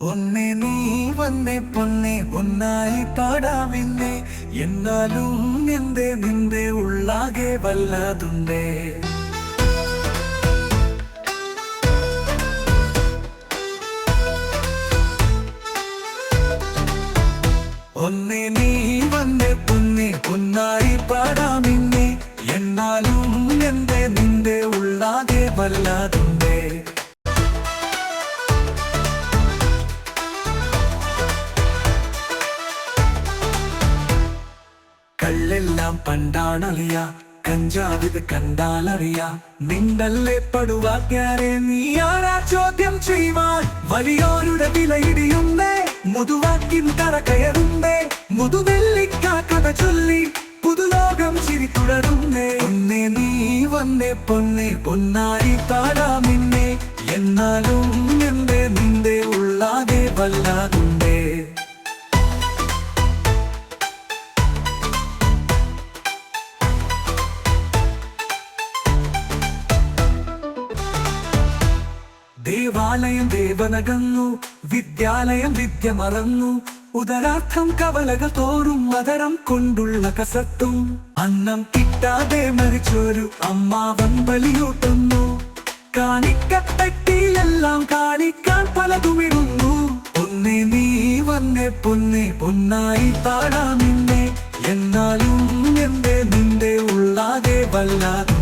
ഒന്നെ നീ വന്നേ പൊന്നെ ഒന്നായി പാടാമിന്നെ. എന്നാലും എന്റെ നിന്റെ ഉള്ളാകെ വല്ലാതുണ്ടേ. ഒന്നെ നീ വന്നേ പൊന്നെ ഒന്നായി പാടാമിന്നെ. എന്നാലും എന്റെ നിന്റെ ഉള്ളാകെ വല്ലാതുണ്ടേ. കള്ളെല്ലാം പണ്ടാണറിയ. കഞ്ചാവിത് കണ്ടാലറിയ. നിന്നല്ലേ പടുവാക്കാരെ നീ ആരാ ചോദ്യം ചെയ്യുവാൻ? വലിയോരുടെ വിലയിടിയുന്നേ മുതുവാക്കിൻ തറ കയറുന്നേ. മുതുവെല്ലിക്കാക്കഥ കഥ ചൊല്ലി. പുതുലോകം ചിരി തുടരുന്നേ. ഒന്നേ നീ വന്നേ പൊന്നെ. പൊന്നാരി പാടാമിന്നെ എന്നാലും എന്റെ നിന്റെ ഉള്ളാതെ വല്ലാതുണ്ടേ ദേവാലയം ദേവനകന്നു വിദ്യാലയം വിദ്യ മറന്നു ഉദരാർത്ഥം കവലകൾ തോറും മതരം കൊണ്ടുള്ള കസത്തും. അന്നം കിട്ടാതെ മരിച്ചൊരു അമ്മാവൻ ബലിയൂട്ടുന്നു. കാണിക്കപ്പെട്ടിയിലെല്ലാം കാണിക്കാൻ പലതുമിടുന്നു. ഒന്നേ നീ വന്നെ പൊന്നെ പൊന്നായി പാടാമിന്നെ എന്നാലും എന്റെ നിന്റെ ഉള്ളാതെ വല്ലാതെ